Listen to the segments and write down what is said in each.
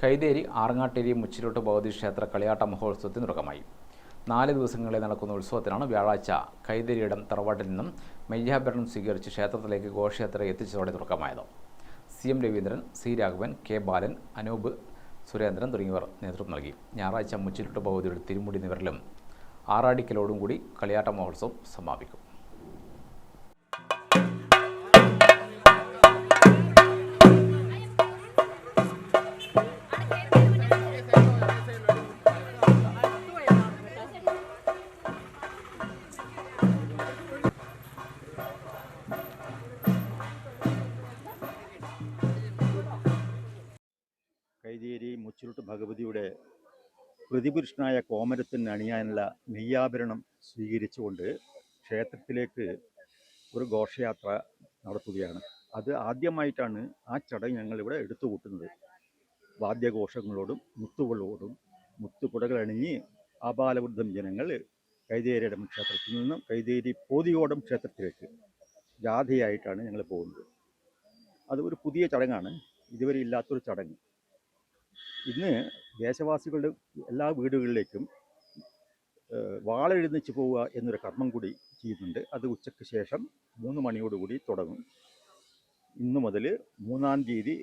കൈതേരി ആറങ്ങാട്ടേരി മുച്ചിലോട്ട് ഭഗവതി ക്ഷേത്ര കളിയാട്ട മഹോത്സവത്തിന് തുടക്കമായി. നാല് ദിവസങ്ങളിൽ നടക്കുന്ന ഉത്സവത്തിനാണ് വ്യാഴാഴ്ച കൈതേരിയിടം തറവാട്ടിൽ നിന്നും മെയ്യാഭരണം സ്വീകരിച്ച് ക്ഷേത്രത്തിലേക്ക് ഘോഷയാത്ര എത്തിച്ചതോടെ തുടക്കമായത്. C M Raveendran C Raghavan K Balan Anoop Surendran തുടങ്ങിയവർ നേതൃത്വം നൽകി. ഞായറാഴ്ച മുച്ചിലോട്ട് ഭഗവതിയുടെ തിരുമുടി നിവരിലും ആറാടിക്കലോടും കൂടി കളിയാട്ട മഹോത്സവം സമാപിക്കും. കൈതേരി മുച്ചിലോട്ട് ഭഗവതിയുടെ പ്രതിപുരുഷനായ കോമരത്തിന് അണിയാനുള്ള നെയ്യാഭരണം സ്വീകരിച്ചുകൊണ്ട് ക്ഷേത്രത്തിലേക്ക് ഒരു ഘോഷയാത്ര നടത്തുകയാണ്. അത് ആദ്യമായിട്ടാണ് ആ ചടങ്ങ് ഞങ്ങളിവിടെ എടുത്തു കൂട്ടുന്നത് വാദ്യഘോഷങ്ങളോടും മുത്തുകളോടും മുത്തുകുടകൾ അണിഞ്ഞ് ആപാലവൃദ്ധം ജനങ്ങൾ കൈതേരിയുടെ ക്ഷേത്രത്തിൽ നിന്നും കൈതേരി പോതിയോടം ക്ഷേത്രത്തിലേക്ക് ജാഥയായിട്ടാണ് ഞങ്ങൾ പോകുന്നത്. അത് ഒരു പുതിയ ചടങ്ങാണ്. ഇതുവരെ ഇല്ലാത്തൊരു ചടങ്ങ്. ഇന്ന് ദേശവാസികളുടെ എല്ലാ വീടുകളിലേക്കും വാളെഴുന്നിച്ച് പോവുക എന്നൊരു കർമ്മം കൂടി ചെയ്യുന്നുണ്ട്. അത് ഉച്ചയ്ക്ക് ശേഷം മൂന്ന് മണിയോടുകൂടി തുടങ്ങും. ഇന്നു മുതൽ മൂന്നാം തീയതി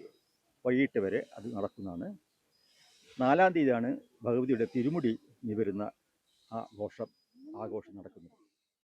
വൈകിട്ട് വരെ അത് നടക്കുന്നതാണ്. നാലാം തീയതിയാണ് ഭഗവതിയുടെ തിരുമുടി നിവരുന്ന ആ ഘോഷം ആഘോഷം നടക്കുന്നത്.